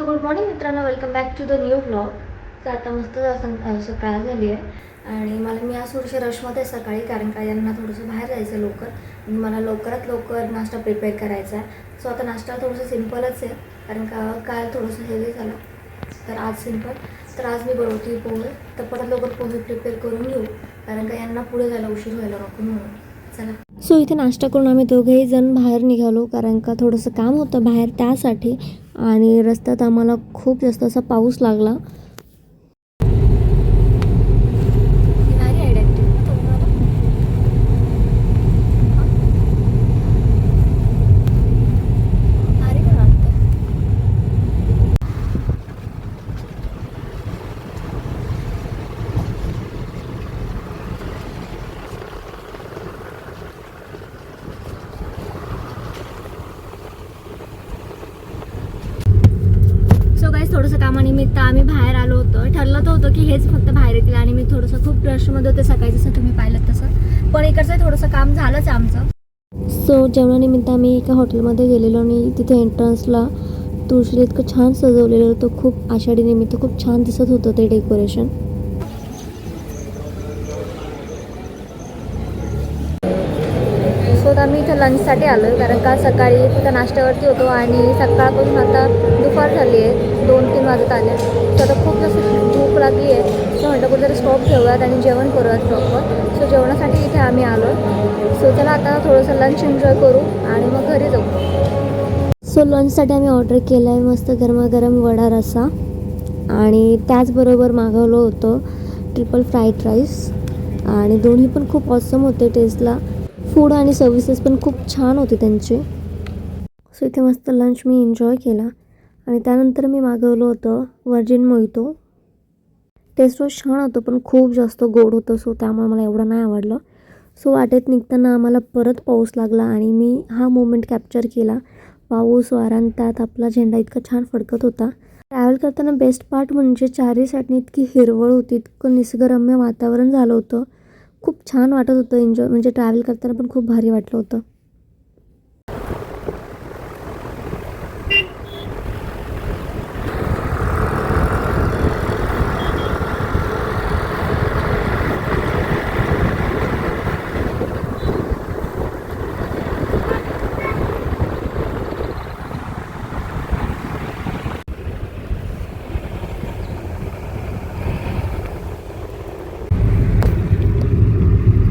So good morning मित्रांनो. Welcome back to the new blog तर आता मस्त सकाळ झाली आहे. आणि मला मी आज थोडीशी रशमध्ये आहे सकाळी कारण का यांना थोडंसं बाहेर जायचं आहे लवकर. आणि मला लवकरात लवकर नाश्ता प्रिपेअर करायचा आहे. सो आता नाश्ता थोडंसं सिम्पलच आहे कारण का काल थोडंसं हेवी झालं. तर आज सिंपल तर आज मी बनवते पोहे. तर परत लवकर पोहे प्रिपेअर करून घेऊ कारण का यांना पुढे जायला उशीर व्हायला नको म्हणून. चला. सो इथे नाश्ता करून आम्ही दोघेही जण बाहेर निघालो कारण का थोडंसं काम होतं बाहेर त्यासाठी. आणि रस्त्यात आम्हाला खूप जास्त असा पाऊस लागला. थोडंसं कामानिमित्त आम्ही बाहेर आलो होतो. ठरलं तर होतं की हेच फक्त बाहेर येतील आणि मी थोडंसं खूप रशमध्ये होते सकाळी जसं तुम्ही पाहिलं तसं. पण इकडचं थोडंसं काम झालंच आमचं. सो जेवणानिमित्त आम्ही एका हॉटेलमध्ये गेलेलो आणि तिथे एंट्रन्सला तुळशीला इतकं छान सजवलेलं होतं. खूप आषाढीनिमित्त खूप छान दिसत होतं ते डेकोरेशन सो आम्ही आलो आहे कारण का सकाळी फक्त नाश्त्यावरती होतो आणि सकाळपासून आता दुपार झाली आहे दोन तीन वाजत आले तर आता खूप जास्त भूक लागली आहे सो म्हटलं कुठेतरी स्टॉप ठेवूयात आणि जेवण करूयात प्रॉपर सो जेवणासाठी इथे आम्ही आलो सो चला आता थोडंसं लंच एन्जॉय करू आणि मग घरी जाऊ. सो लंचसाठी आम्ही ऑर्डर केलं आहे मस्त गरमागरम वडा रसा आणि त्याचबरोबर मागवलं होतं ट्रिपल फ्राईड राईस आणि दोन्ही पण खूप ऑसम होते टेस्टला फूड आणि सर्विसेस पण खूप छान होते त्यांचे. सो इथे मस्त लंच मी एन्जॉय केला. आणि त्यानंतर मी मागवलं होतं वर्जिन मोहितो. टेस्ट रोज छान होतं पण खूप जास्त गोड होतं सो त्यामुळे मला एवढं नाही आवडलं. सो वाटेत निघताना आम्हाला परत पाऊस लागला आणि मी हा मोमेंट कॅप्चर केला. पाऊस वारान त्यात आपला झेंडा इतका छान फडकत होता. ट्रॅव्हल करताना बेस्ट पार्ट म्हणजे चारही साईडने इतकी हिरवळ होती इतकं निसर्गरम्य वातावरण झालं होतं. खूप छान वाटत होतं एन्जॉय म्हणजे ट्रॅव्हल करताना पण खूप भारी वाटलं होतं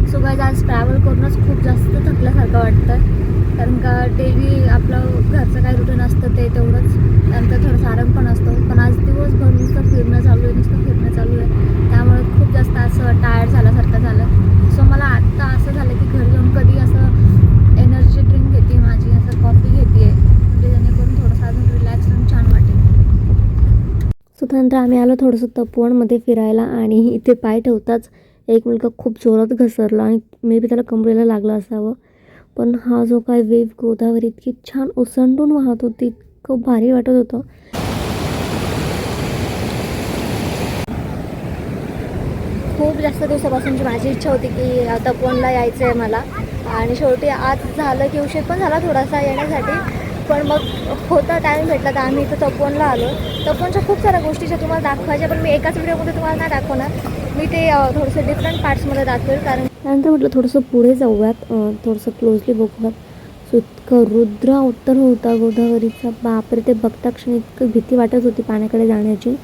सो गाईज आज ट्रॅव्हल करूनच खूप जास्त थकल्यासारखं वाटतं. कारण का डेली आपलं घरचं काय रुटीन असतं ते तेवढंच. त्यानंतर थोडंसं आराम पण असतो. पण आज दिवसभर नुसतं फिरणं चालू आहे नुसतं फिरणं चालू आहे. त्यामुळे खूप जास्त असं टायर्ड झाल्यासारखं झालं. सो मला आत्ता असं झालं की घरी जाऊन कधी असं एनर्जी ड्रिंक घेते माझी असं कॉफी घेते. म्हणजे जेणेकरून थोडंसं अजून रिलॅक्स आणि छान वाटेल. सो त्यानंतर आम्ही आलो थोडंसं तपोवणमध्ये फिरायला आणि इथे पाय ठेवताच एक मुलगा खूप जोरात घसरला आणि मे बी त्याला कमरेला लागलं असावं. पण हा जो काय वेव गोदावरी इतकी छान ओसंडून वाहत होती इतकं भारी वाटत होतं. खूप जास्त दिवसापासूनची माझी इच्छा होती की तपोनला यायचं आहे मला. आणि शेवटी आज झालं की उशीर पण झाला थोडासा येण्यासाठी. पण मग होता टाईम भेटला तर आम्ही इथं तपोनला आलो. तपोनच्या खूप साऱ्या गोष्टी ज्या तुम्हाला दाखवायच्या पण मी एकाच व्हिडिओमध्ये तुम्हाला नाही दाखवणार. मी ते अ, थोडंसं डिफरंट पार्ट्समध्ये दाखवेल कारण त्यानंतर म्हटलं थोडंसं पुढे जाऊयात. थोडंसं क्लोजली बघूयात. सो इतकं रुद्र उत्तर होता गोदावरीचा. बापरे ते बघता क्षणी इतकं भीती वाटत होती पाण्याकडे जाण्याची.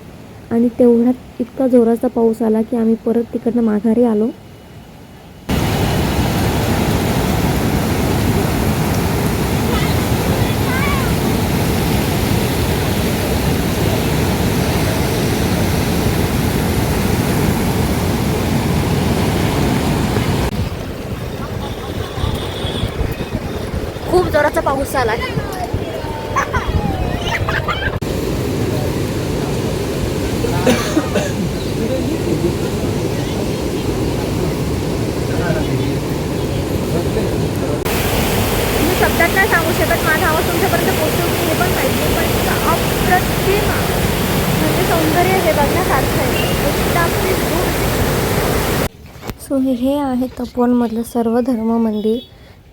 आणि तेवढ्यात इतका जोराचा पाऊस आला की आम्ही परत तिकडनं माघारी आलो खूप जोराचा पाऊस आला शब्दात नाही सांगू शकत? माझा आवाज तुमच्यापर्यंत पोहोचतो की हे पण माहिती पण अप्रतिम म्हणजे सौंदर्य हे बघण्यासारखं आहे. एकदम सो हे आहे तपोनमधलं सर्व धर्म मंदिर.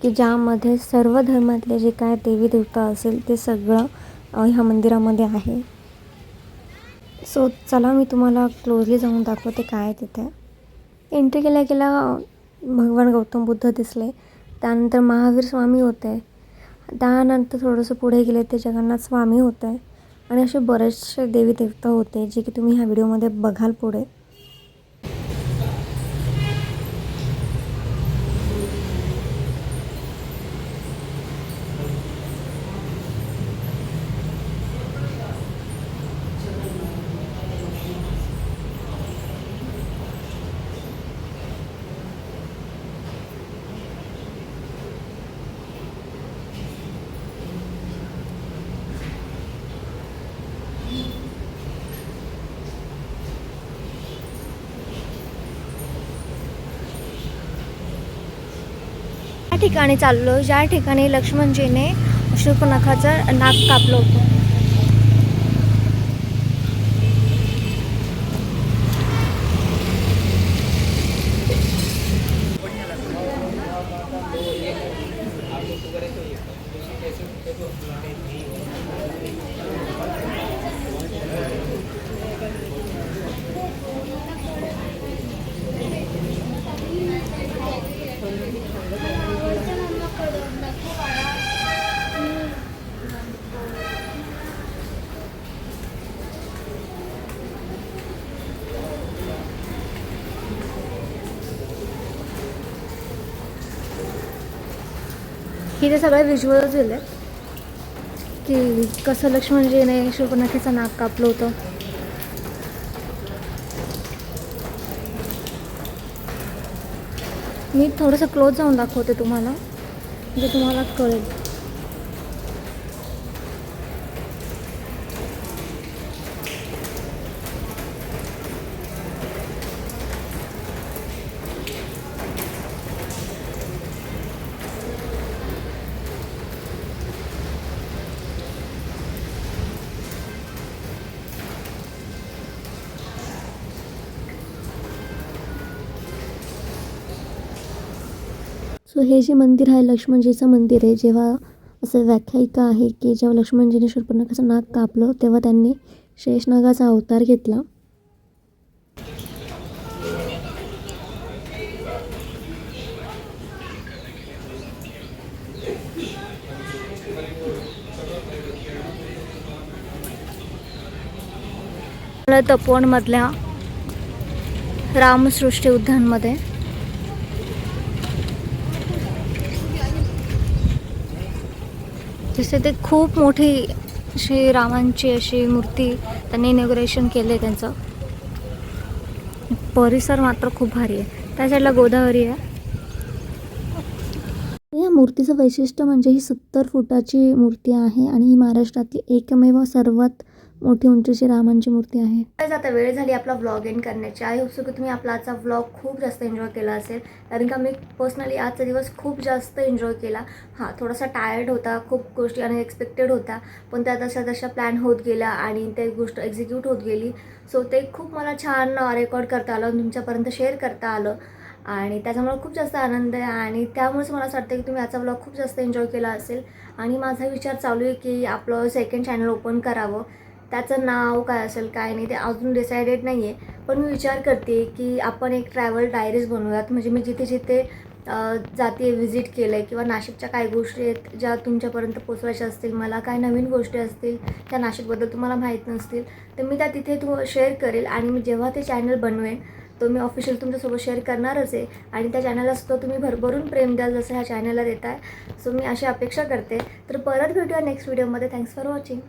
की ज्यामध्ये सर्व धर्मातले जे काय देवी देवता असेल ते सगळं ह्या मंदिरामध्ये आहे. सो चला मी तुम्हाला क्लोजली जाऊन दाखवते काय आहे तिथे. एंट्री केल्या केल्या भगवान गौतम बुद्ध दिसले. त्यानंतर महावीर स्वामी होते. त्यानंतर थोडंसं पुढे गेले ते जगन्नाथ स्वामी होते. आणि असे बरेचसे देवी देवता होते जे की तुम्ही ह्या व्हिडिओमध्ये बघाल पुढे. ठिकाणी चाललो. ज्या ठिकाणी लक्ष्मणजीने शूर्पणखाचं नाक कापलं होतं. इथे सगळे व्हिज्युअल्स दिले की कसं लक्ष्मणजीने शूर्पणखेचं नाक कापलं होतं. मी थोडंसं क्लोज जाऊन दाखवते तुम्हाला म्हणजे तुम्हाला कळेल. सो हे जे मंदिर आहे लक्ष्मणजीचं मंदिर आहे जेव्हा असं व्याख्यायिका आहे की जेव्हा लक्ष्मणजीने शूर्पणखाचं नाक कापलं तेव्हा त्यांनी शेषनागाचा अवतार घेतला. तपोवनमधल्या रामसृष्टी उद्यानमध्ये जसे ते खूप मोठी श्री रामांची अशी मूर्ती त्यांनी इनॉग्रेशन केले त्यांचं. परिसर मात्र खूप भारी आहे. त्या साईडला गोदावरी आहे. या मूर्तीचं वैशिष्ट्य म्हणजे ही सत्तर फुटाची मूर्ती आहे आणि ही महाराष्ट्रातली एकमेव सर्वात मोठी उंचीची रामांची मूर्ती आहे. आता वेळ झाली आपला व्लॉग एंड करण्याची. आय होप की तुम्ही आपला आजचा व्लॉग खूप जास्त एन्जॉय केला असेल. कारण का मी पर्सनली आजचा दिवस खूप जास्त एन्जॉय केला. हां थोडासा टायर्ड होता खूप गोष्टी अनएक्सपेक्टेड होत्या पण त्या तशा तशा प्लॅन होत गेल्या आणि ते गोष्ट एक्झिक्यूट होत गेली. सो ते खूप मला छान रेकॉर्ड करता आलं तुमच्यापर्यंत शेअर करता आलं. आणि त्याच्यामुळे खूप जास्त आनंद आहे आणि त्यामुळेच मला असं वाटतं की तुम्ही आजचा ब्लॉग खूप जास्त एन्जॉय केला असेल. आणि माझा विचार चालू आहे की आपलं सेकंड चॅनल ओपन करावं. त्याचं नाव काय असेल काय नाही ते अजून डिसायडेड नाही आहे पण मी विचार करते की आपण एक ट्रॅव्हल डायरीज बनवूयात. म्हणजे मी जिथे जिथे जाते व्हिजिट केलं आहे किंवा नाशिकच्या काही गोष्टी आहेत ज्या तुमच्यापर्यंत पोचवायच्या असतील मला काय नवीन गोष्टी असतील त्या नाशिकबद्दल तुम्हाला माहीत नसतील तर मी त्या तिथे तू शेअर करेल आणि मी जेव्हा ते चॅनल बनवेन तो मी ऑफिशियल तुमच्यासोबत शेअर करणारच आहे. आणि त्या चॅनलला सुद्धा तुम्ही भरभरून प्रेम द्याल जसं ह्या चॅनलला देत आहे सो मी अशी अपेक्षा करते. तर परत भेटूया नेक्स्ट व्हिडिओमध्ये थँक्स फॉर वॉचिंग